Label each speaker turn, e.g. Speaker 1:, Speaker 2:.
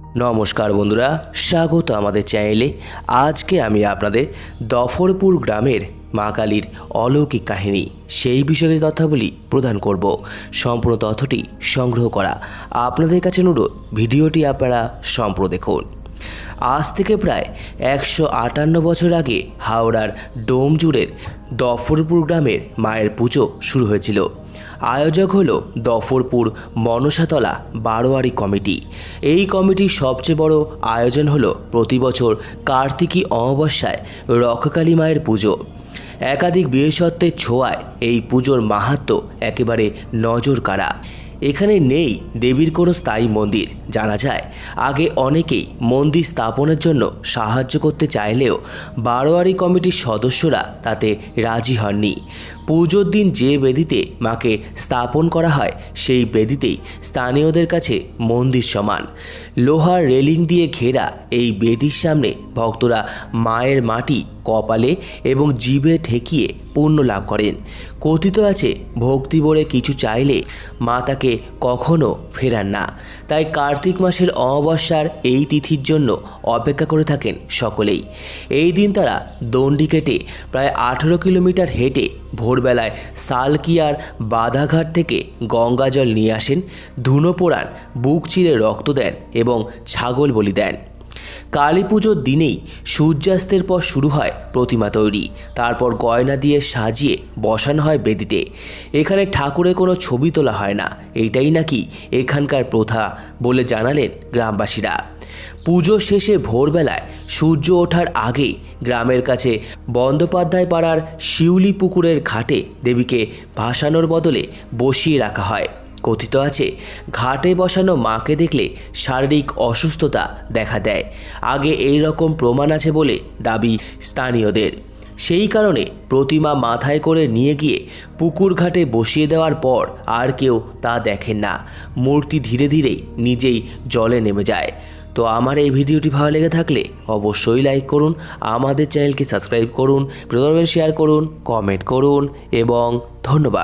Speaker 1: নমস্কার বন্ধুরা, স্বাগত আমাদের চ্যানেলে। আজকে আমি আপনাদের দফরপুর গ্রামের মা কালীর অলৌকিক কাহিনী, সেই বিষয়ে তথ্যাবলী প্রদান করব। সম্পূর্ণ তথ্যটি সংগ্রহ করা। আপনাদের কাছে অনুরোধ, ভিডিওটি আপনারা সম্পূর্ণ দেখুন। আজ থেকে প্রায় একশো আটান্ন বছর আগে হাওড়ার ডোমজুড়ের দফরপুর গ্রামের মায়ের পুজো শুরু হয়েছিল। আয়োজক হল দফরপুর মনসাতলা বারোয়ারি কমিটি। এই কমিটির সবচেয়ে বড় আয়োজন হলো প্রতি বছর কার্তিকী অমাবস্যায় রক্ষকালী মায়ের পুজো। একাধিক বিশেষত্বের ছোঁয়ায় এই পুজোর মাহাত্ম্য একেবারে নজর কাড়া এখানে নেই দেবীর কোনো স্থায়ী মন্দির, জানা যায়। আগে অনেকেই মন্দির স্থাপনের জন্য সাহায্য করতে চাইলেও বারোয়ারি কমিটির সদস্যরা তাতে রাজি হননি। পুজোর দিন যে বেদিতে মাকে স্থাপন করা হয়, সেই বেদিতেই স্থানীয়দের কাছে মন্দির সমান। লোহার রেলিং দিয়ে ঘেরা এই বেদির সামনে ভক্তরা মায়ের মাটি কপালে এবং জিভে ঠেকিয়ে পুণ্য লাভ করেন। কথিত আছে, ভক্তি বলে কিছু চাইলে মা তাকে কখনো ফেরান না। তাই কার্তিক মাসের অমাবস্যার এই তিথির জন্য অপেক্ষা করে থাকেন সকলেই। এই দিন তারা দণ্ডি কেটে প্রায় আঠেরো কিলোমিটার হেঁটে ভোরবেলায় সালকিয়ার বাধাঘাট থেকে গঙ্গা জল নিয়ে আসেন, ধুনো পোড়ান, বুক চিরে রক্ত দেন এবং ছাগল বলি দেন। কালী পুজোর দিনেই সূর্যাস্তের পর শুরু হয় প্রতিমা তৈরি। তারপর গয়না দিয়ে সাজিয়ে বসানো হয় বেদিতে। এখানে ঠাকুরের কোনো ছবি তোলা হয় না। এইটাই নাকি এখানকার প্রথা বলে জানালেন গ্রামবাসীরা। পুজো শেষে ভোরবেলায় সূর্য ওঠার আগেই গ্রামের কাছে বন্দ্যোপাধ্যায় পাড়ার শিউলি পুকুরের ঘাটে দেবীকে ভাসানোর বদলে বসিয়ে রাখা হয়। কথিত আছে, ঘাটে বসানো মাকে দেখলে শারীরিক অসুস্থতা দেখা দেয়। আগে এই রকম প্রমাণ আছে বলে দাবি স্থানীয়দের। সেই কারণে প্রতিমা মাথায় করে নিয়ে গিয়ে পুকুর ঘাটে বসিয়ে দেওয়ার পর আর কেউ তা দেখেন না। মূর্তি ধীরে ধীরেই নিজেই জলে নেমে যায়। তো আমার এই ভিডিওটি ভালো লেগে থাকলে অবশ্যই লাইক করুন, আমাদের চ্যানেলকে সাবস্ক্রাইব করুন প্রদর্শন শেয়ার করুন কমেন্ট করুন এবং ধন্যবাদ।